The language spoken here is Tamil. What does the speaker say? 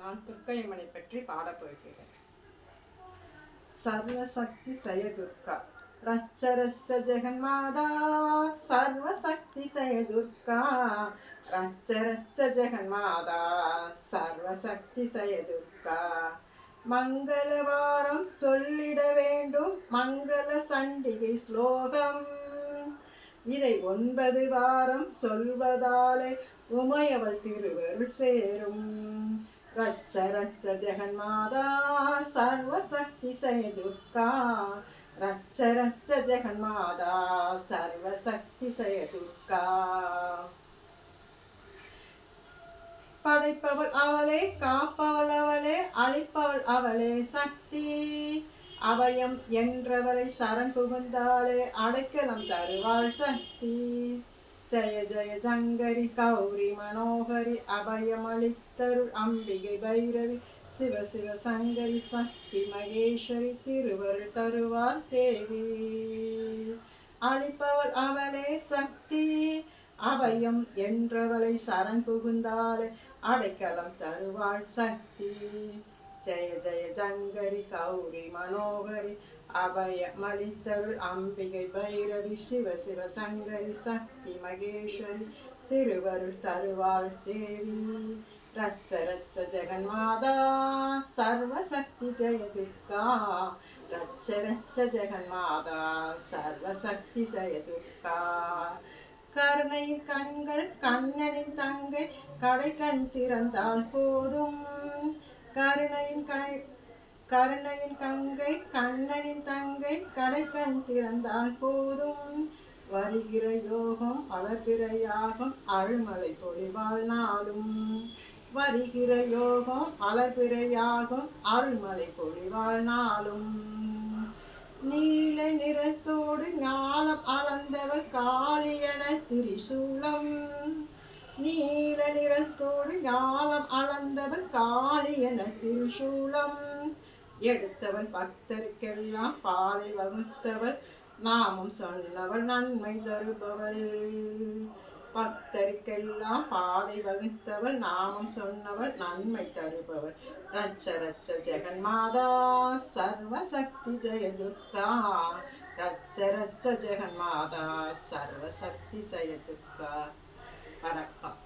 நான் துர்க்கையம்மனை பற்றி பாடப்போகிறேன். சர்வசக்தி சய துர்கா ரச்ச ரச்ச ஜெகன்மாதா. சர்வசக்தி சய துர்கா ரச்ச ரச்ச ஜெகன்மாதா. சர்வசக்தி சய துர்கா மங்களவாரம் சொல்லிட வேண்டும். மங்கள சண்டிகை ஸ்லோகம். இதை ஒன்பது வாரம் சொல்வதாலே உமையவள் திருவருள் சேரும். ரச்ச ரச்ச ஜெகன்மாதா சர்வசக்தி சய துர்கா ரச்ச ரச்ச படைப்பவள் அவளே காப்பவள் அவளே அழிப்பவள் அவளே சக்தி. அவயம் என்றவளை சரண் புகுந்தாலே அடைக்கலம் தருவாள் சக்தி. ஜய ஜய ஜங்கரி கௌரி மனோகரி அபயமளித்தருள் அம்பிகை பைரவி சிவ சிவ சங்கரி சக்தி மகேஸ்வரி திருவருள் தருவார் தேவி அளிப்பவர் அவளே சக்தி அபயம் என்றவளை சரண் புகுந்தாலே அடைக்கலம் தருவாள் சக்தி. ஜய ஜய ஜங்கரி கௌரி மனோகரி அபய மலித்தருள் அம்பிகை பைரவி சிவ சிவ சங்கரி சக்தி மகேஸ்வரி திருவருள் தருவாள் தேவி ரச்ச ரச்ச ஜெகன்மாதா சர்வசக்தி ஜெயதுர்கா ரச்ச ரச்ச ஜெகன்மாதா சர்வசக்தி ஜெயதுர்கா கருணையின் கண்கள் கண்ணனின் தங்கை கடை கண் திறந்தால் போதும். கருணையின் கை கருணையின் கங்கை கண்ணனின் தங்கை கடை கண் திறந்தால் போதும். வருகிற யோகம் பலபிற அருள்மலை பொழிவாள் நாளும். வருகிற யோகம் பலபிற அருள்மலை பொழிவாள் நாளும். நீல நிறத்தோடு ஞானம் அளந்தவள் காளியன திரிசூலம். நீ நிறத்தோடு ஞானம் அளந்தவன் காளி என திருஷூலம் எடுத்தவன் பக்தருக்கெல்லாம் பாதை வகுத்தவள் நாமும் சொன்னவள் நன்மை தருபவள். பக்தருக்கெல்லாம் பாதை வகுத்தவள் நாமும் சொன்னவள் நன்மை தருபவள். ரச்ச ரச்ச ஜெகன்மாதா சர்வசக்தி ஜெயதுக்கா ரச்ச ரச்ச ஜெகன் ஜெகன்மாதா சர்வசக்தி ஜெயதுர்கா வணக்கம்.